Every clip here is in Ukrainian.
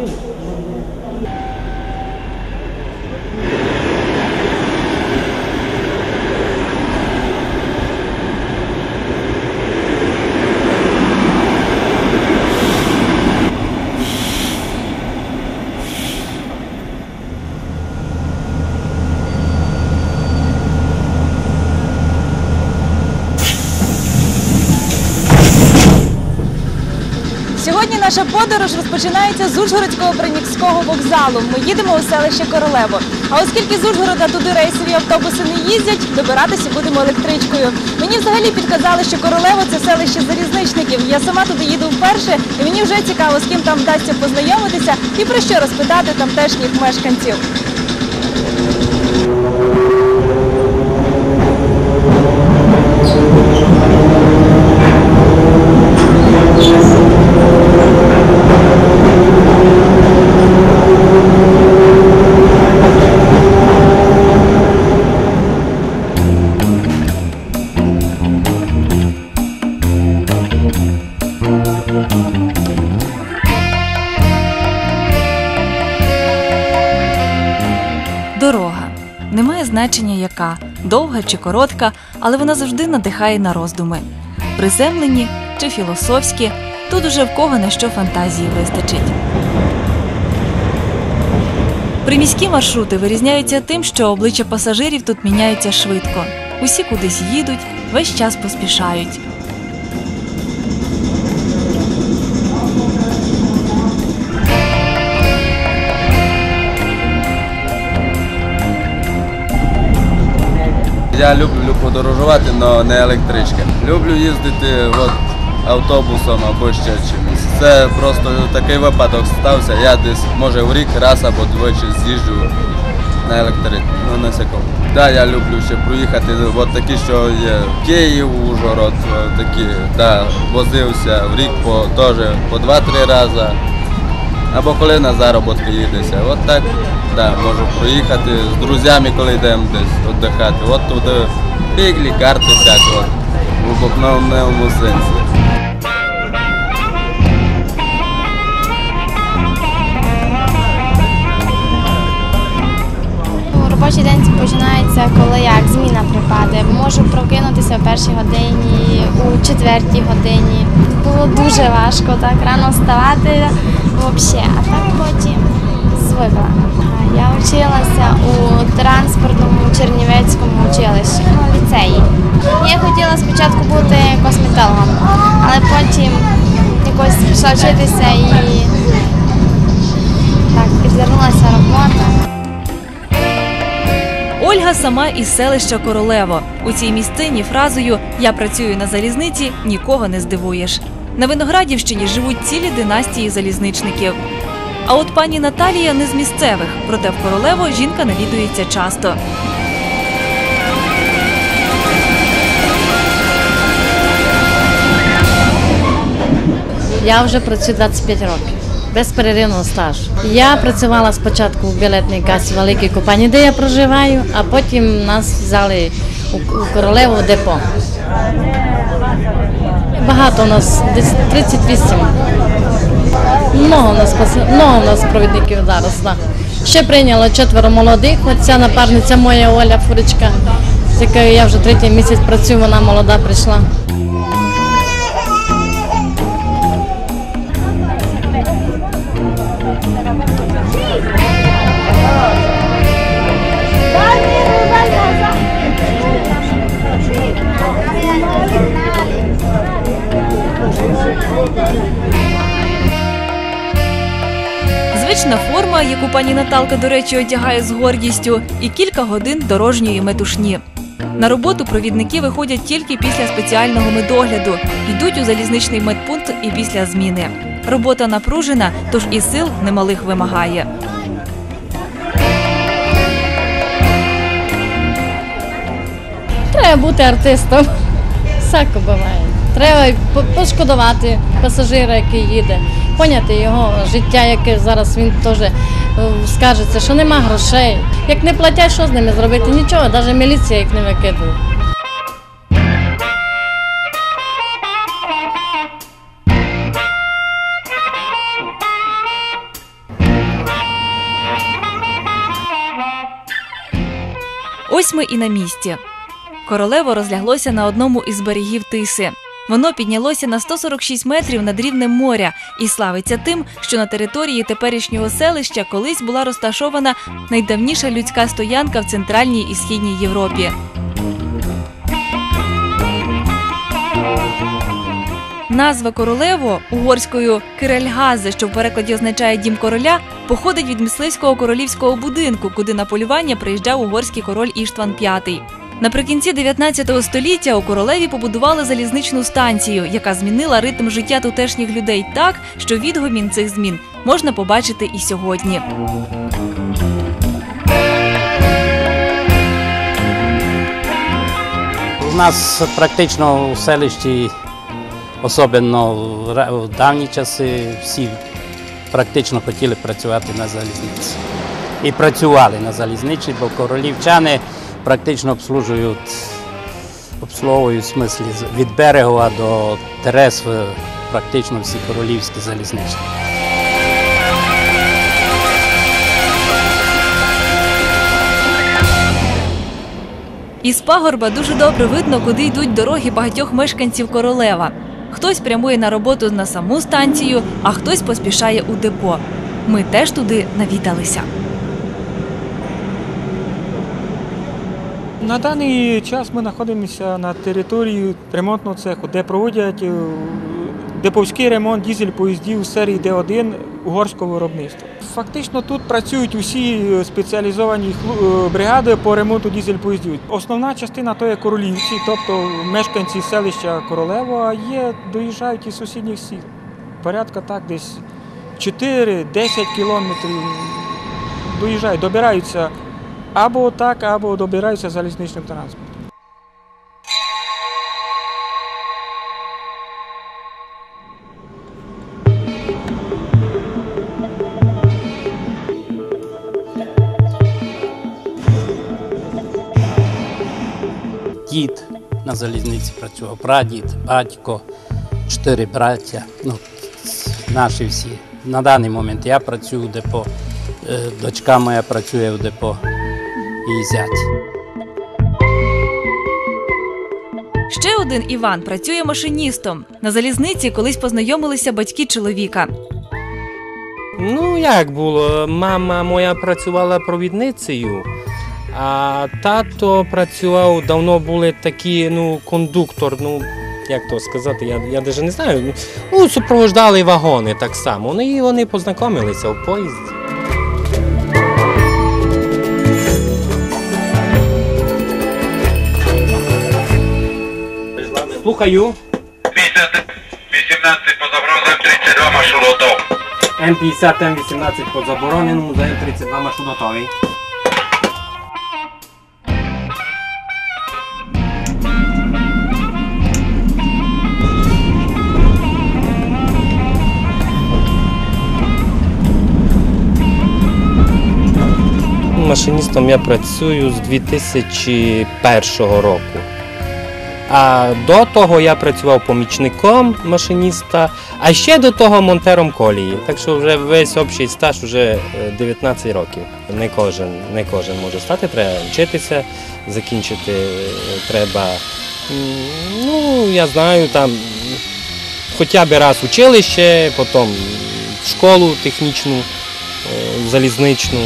Сьогодні наша подорож розпочинається з Ужгородського Принікського вокзалу. Ми їдемо у селище Королево. А оскільки з Ужгорода туди рейсові автобуси не їздять, добиратися будемо електричкою. Мені взагалі підказали, що Королево це селище залізничників. Я сама туди їду вперше, і мені вже цікаво, з ким там вдасться познайомитися і про що розпитати тамтешніх мешканців. Значення, яка довга чи коротка, але вона завжди надихає на роздуми. Приземлені чи філософські, тут уже в кого на що фантазії вистачить. Приміські маршрути вирізняються тим, що обличчя пасажирів тут міняються швидко. Усі кудись їдуть, весь час поспішають. Я люблю подорожувати, але не електрички. Люблю їздити от, автобусом або ще чимось. Це просто такий випадок стався. Я десь, може, в рік раз або двічі з'їжджу на електриці. Ну, на секунду. Да, я люблю ще проїхати. От такі, що є Київ, Ужгород, такі, да, возився в рік по теж по два-три рази. Або коли на заробітки їдеся. От так, да, можу проїхати з друзями, коли йдемо десь віддихати. От туди піглі, карти всякі, в буквальному сенсі. Ну, Робочий день починається, коли як зміна припаде. Можу прокинутися в першій годині, у четвертій годині. Було дуже важко так рано вставати взагалі, а так потім звикла. Я вчилася у транспортному Чернівецькому училищі, ну, ліцеї. Я хотіла спочатку бути косметологом, але потім якось пішла вчитися і так підвернулася робота. Ольга сама із селища Королево. У цій місцині фразою Я працюю на залізниці нікого не здивуєш. На Виноградівщині живуть цілі династії залізничників. А от пані Наталія не з місцевих, проте в Королево жінка навідується часто. Я вже працюю 25 років. Безперервного стажу. Я працювала спочатку в білетній касі Великій компанії, де я проживаю, а потім нас взяли у королеву депо. Багато у нас, десь 38. Много у нас, много у нас провідників зараз. Да. Ще прийняло четверо молодих. Оця напарниця моя Оля Фуричка, з якою я вже третій місяць працюю, вона молода прийшла. Яку пані Наталка, до речі, одягає з гордістю, і кілька годин дорожньої метушні. На роботу провідники виходять тільки після спеціального медогляду, йдуть у залізничний медпункт і після зміни. Робота напружена, тож і сил немалих вимагає. Треба бути артистом. Всяко буває. Треба пошкодувати пасажира, який їде, поняти його життя, яке зараз він теж Е, скажеться, що нема грошей. Як не платять, що з ними зробити? Нічого, навіть міліція їх не викидує. Ось ми і на місці. Королево розляглося на одному із берегів тиси. Воно піднялося на 146 метрів над рівнем моря і славиться тим, що на території теперішнього селища колись була розташована найдавніша людська стоянка в центральній і східній Європі. Назва королево угорською Кирельгазе, що в перекладі означає дім короля, походить від мисливського королівського будинку, куди на полювання приїжджав угорський король Іштван V. Наприкінці 19 століття у королеві побудували залізничну станцію, яка змінила ритм життя тутешніх людей так, що відгомін цих змін можна побачити і сьогодні. У нас практично у селищі, особливо в давні часи, всі практично хотіли працювати на залізниці. І працювали на залізничі, бо королівчани практично обслужують, обслуговують в смислі від Берегова до Терес практично всі королівські залізничні. Із пагорба дуже добре видно, куди йдуть дороги багатьох мешканців королева. Хтось прямує на роботу на саму станцію, а хтось поспішає у депо. Ми теж туди навідалися. На даний час ми знаходимося на території ремонтного цеху, де проводять е, деповський ремонт дізель поїздів серії Д1 угорського виробництва. Фактично тут працюють усі е, спеціалізовані е, бригади по ремонту дізель поїздів. Основна частина то є королівці, тобто мешканці селища Королево, а є доїжджають із сусідніх сіл. Порядка так десь 4-10 кілометрів доїжджають, добираються або так, або добираються залізничним транспортом. Дід на залізниці працював, прадід, батько, чотири браття, ну, наші всі. На даний момент я працюю в депо, е, дочка моя працює в депо і зять. Ще один Іван працює машиністом. На залізниці колись познайомилися батьки чоловіка. Ну, як було? Мама моя працювала провідницею, а тато працював, давно були такі, ну, кондуктор, ну, як то сказати, я, я навіть не знаю. Ну, супроводжали вагони так само. Ну і вони познайомилися в поїзді. Слухаю. 18 по загрозам 32 маршрутов. М50, М18 по забороненому, за М32 маршрут готовий. Машиністом я працюю з 2001 року. А до того я працював помічником машиніста, а ще до того монтером колії. Так що вже весь общий стаж вже е, 19 років. Не кожен, не кожен може стати, треба вчитися, закінчити е, треба. Ну, я знаю, там хоча б раз училище, потім школу технічну, е, залізничну,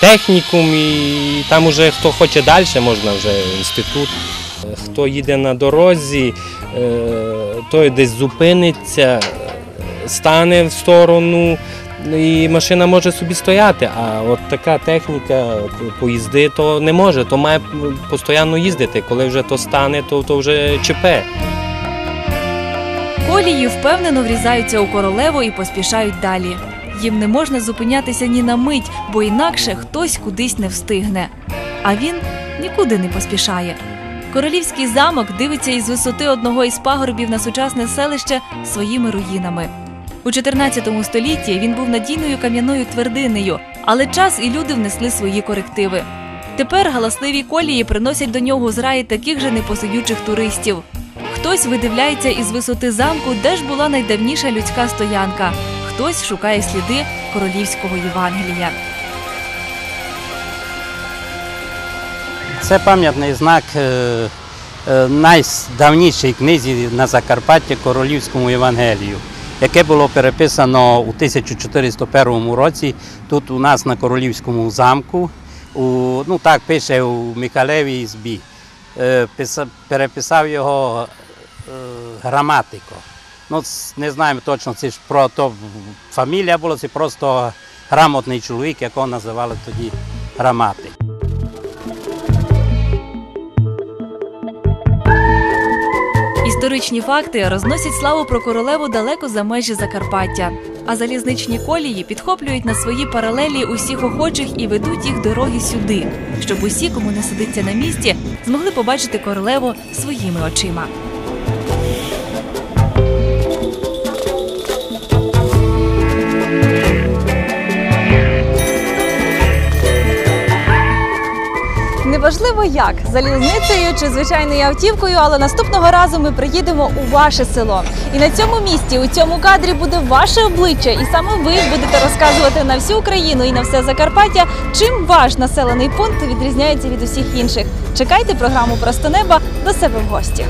технікум, і там уже хто хоче далі, можна вже інститут. Хто їде на дорозі, е, той десь зупиниться, стане в сторону, і машина може собі стояти. А от така техніка, поїзди, то не може, то має постійно їздити. Коли вже то стане, то, то вже ЧП. Колії впевнено врізаються у королеву і поспішають далі. Їм не можна зупинятися ні на мить, бо інакше хтось кудись не встигне. А він нікуди не поспішає. Королівський замок дивиться із висоти одного із пагорбів на сучасне селище своїми руїнами. У 14 столітті він був надійною кам'яною твердинею, але час і люди внесли свої корективи. Тепер галасливі колії приносять до нього зраї таких же непосидючих туристів. Хтось видивляється із висоти замку, де ж була найдавніша людська стоянка. Хтось шукає сліди королівського Євангелія. Це пам'ятний знак е, е, найдавнішій книзі на Закарпатті Королівському Євангелію, яке було переписано у 1401 році тут у нас на Королівському замку. У, ну так пише у Михалевій збі. Е, переписав його граматико. Ну, не знаємо точно, це ж про то фамілія була, це просто грамотний чоловік, якого називали тоді граматик. Історичні факти розносять славу про королеву далеко за межі Закарпаття. А залізничні колії підхоплюють на свої паралелі усіх охочих і ведуть їх дороги сюди, щоб усі, кому не сидиться на місці, змогли побачити королеву своїми очима. Неважливо як залізницею чи звичайною автівкою, але наступного разу ми приїдемо у ваше село. І на цьому місці, у цьому кадрі буде ваше обличчя, і саме ви будете розказувати на всю Україну і на все Закарпаття, чим ваш населений пункт відрізняється від усіх інших. Чекайте програму Просто неба до себе в гості.